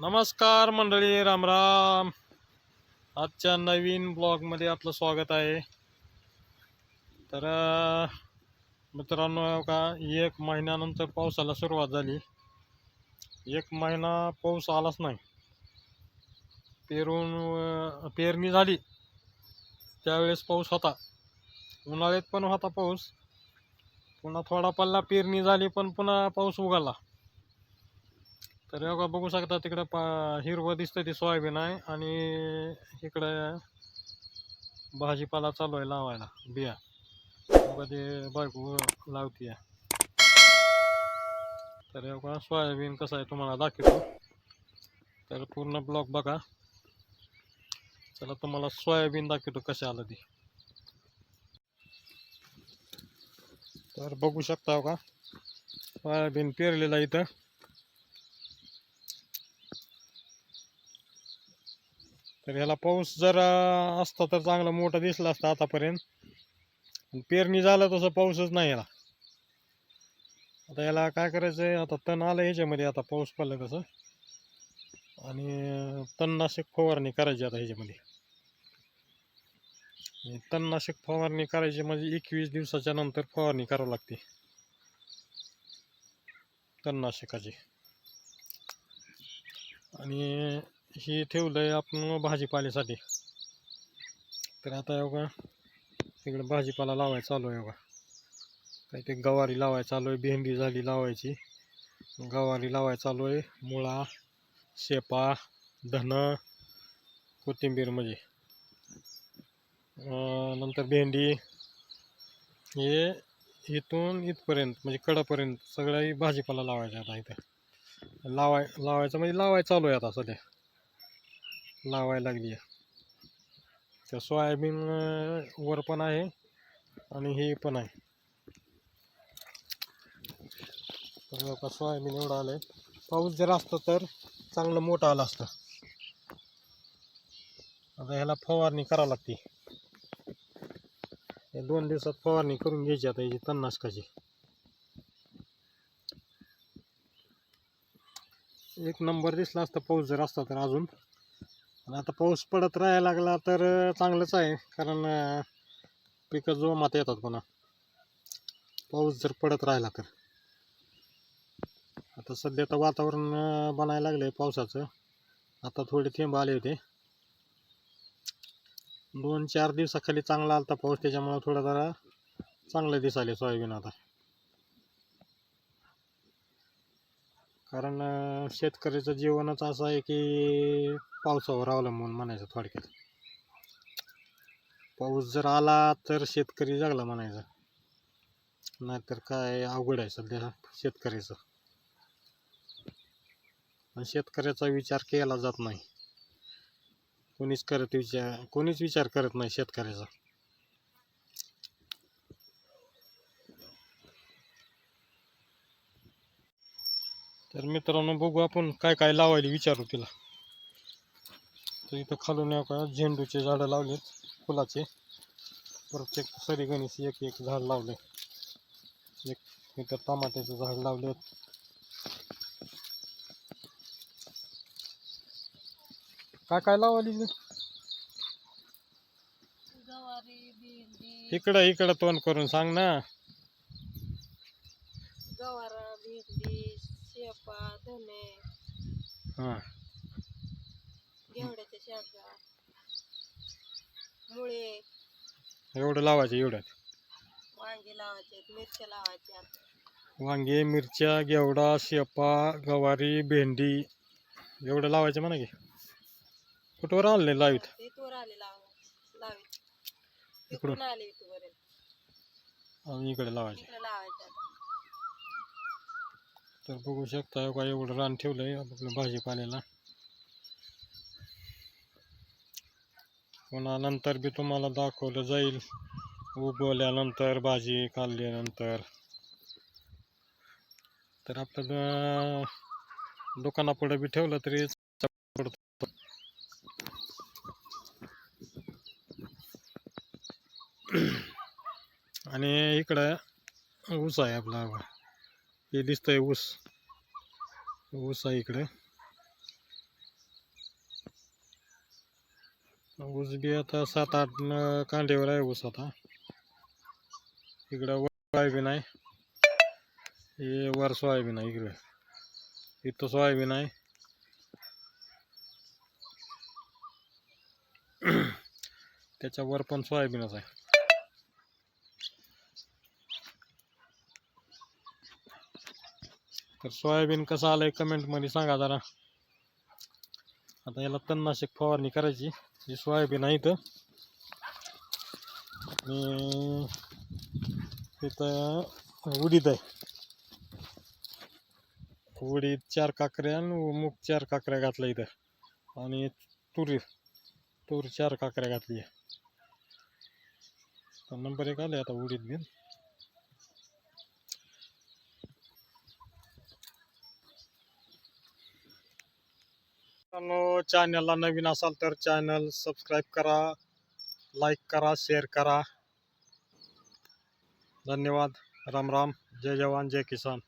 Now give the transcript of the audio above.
नमस्कार मंडळी रामराम आजच्या नवीन ब्लॉगमध्ये आपलं स्वागत आहे. तर मित्रांनो का एक महिन्यानंतर पावसाला सुरुवात झाली. एक महिना पाऊस आलाच नाही. पेरून पेरणी झाली. त्यावेळेस पाऊस होता. उन्हाळ्यात पण होता पाऊस. पुन्हा थोडा पल्ला पेरणी झाली पण पुन्हा पाऊस उगाला. तर योगा बघू शकता तिकडं पा हिरवं दिसतं ते सोयाबीन आहे आणि इकडं भाजीपाला चालू आहे लावायला बिया. ते बायको लावतीय. तर योगा सोयाबीन कसं आहे तुम्हाला दाखवतो. तर पूर्ण ब्लॉक बघा. चला तुम्हाला सोयाबीन दाखवतो कसे आलं ते. तर बघू शकता का सोयाबीन पेरलेला इथं. तर ह्याला पाऊस जर असता तर चांगला मोठा दिसला असता आतापर्यंत. पेरणी झालं तसं पाऊसच नाही याला. आता याला काय करायचं आहे आता तण आलं ह्याच्यामध्ये आता पाऊस पडलं तसं. आणि तणनाशक फवारणी करायची आता ह्याच्यामध्ये. तणनाशक फवारणी करायची म्हणजे एकवीस दिवसाच्या नंतर फवारणी करावं लागते. तणनाशकाची. आणि हे ठेवलं आहे आपण भाजीपाल्यासाठी. तर आता योगा तिकडे भाजीपाला लावायचा चालू आहे योगा काही ते गवारी लावायला चालू आहे भेंडी झाली लावायची. गवारी लावायला चालू आहे मुळा शेपा धन कोथिंबीर म्हणजे. नंतर भेंडी. हे इथून इथपर्यंत म्हणजे कडापर्यंत सगळ्याही भाजीपाला लावायचा आता इथं. लावाय लावायचं म्हणजे लावायचं चालू आहे आता सध्या. लावायला लागली आहे. तर सोयाबीन वर पण आहे आणि हे पण आहे. तर सोयाबीन एवढं आलं आहे पाऊस जर असतं तर चांगलं मोठं आलं असतं. आता ह्याला फवारणी करावं लागते. हे दोन दिवसात फवारणी करून घ्यायची आता याची तणनाशकाची. एक नंबर दिसला असता पाऊस जर असता तर अजून. आणि आता पाऊस पडत राहायला लागला तर चांगलंच आहे. कारण पिकं जोमात येतात पुन्हा. पाऊस जर पडत राहिला तर. आता सध्या तर वातावरण बनायला लागलं आहे पावसाचं. आता थोडे थेंब आले होते. दोन चार दिवसाखाली चांगला आलता पाऊस. त्याच्यामुळं थोडा जरा चांगलं आले सोयाबीन आता. कारण शेतकऱ्याचं जीवनच असं आहे की पावसावर अवलंबून म्हणायचं थोडक्यात. पाऊस जर आला तर शेतकरी जगला म्हणायचं. नाहीतर काय अवघड आहे सध्या शेतकऱ्याचं. पण शेतकऱ्याचा विचार केला जात नाही. कोणीच करत विचार कोणीच विचार करत नाही शेतकऱ्याचा. तर मित्रांनो बघू आपण काय काय लावायला विचारू तिला. तर इथं खालून या का झेंडूचे झाडं लावलेत फुलाचे. प्रत्येक सरी गणेश एक एक झाड लावले एक इथं टमाट्याचं झाड लावलेत काय काय लावली इकडं इकडं तोंड करून सांग ना गवारा भेंडी शेपा धने. हां. घेवड्याच्या मुळे. एवढं लावायचं एवढं वांगी लावायचे मिरच्या लावायच्या. वांगे मिरच्या घेवडा शेपा गवारी भेंडी एवढं लावायचं म्हणा की. कुठवर आणले लावीत? आले लावा इकडून? आले इथपर्यंत इकडे लावायचे. तर बघू शकता का एवढं रान ठेवलंय आपलं भाजीपाल्याला. पुन्हा नंतर बी तुम्हाला दाखवलं जाईल उगवल्यानंतर भाजी काढल्यानंतर. तर आपलं दुकानापुढे बी ठेवलं तरी पडतो आणि इकडं ऊस आहे आपला. हे दिसतंय ऊस. ऊस आहे इकडे. ऊस बी आता सात आठ कांडेवर आहे ऊस आता. इकडं सोयाबीन आहे. हे वर सोयाबीन आहे इकडे. इथं सोयाबीन आहे. त्याच्यावर पण सोयाबीनच आहे. तर सोयाबीन कसं आलंय कमेंटमध्ये सांगा जरा. आता याला तणनाशक फवारणी करायची जी सोयाबीन आहे इथं. आणि इथं उडीद आहे. उडीद चार काकऱ्या आणि मूग चार काकऱ्या घातल्या इथं. आणि तुरी तूर चार काकऱ्या घातली आहे. नंबर एक आले आता उडीद बिन. मित्रांनो चॅनलला नवीन असाल तर चॅनल सबस्क्राईब करा लाईक करा शेअर करा. धन्यवाद. राम राम. जय जवान जय किसान.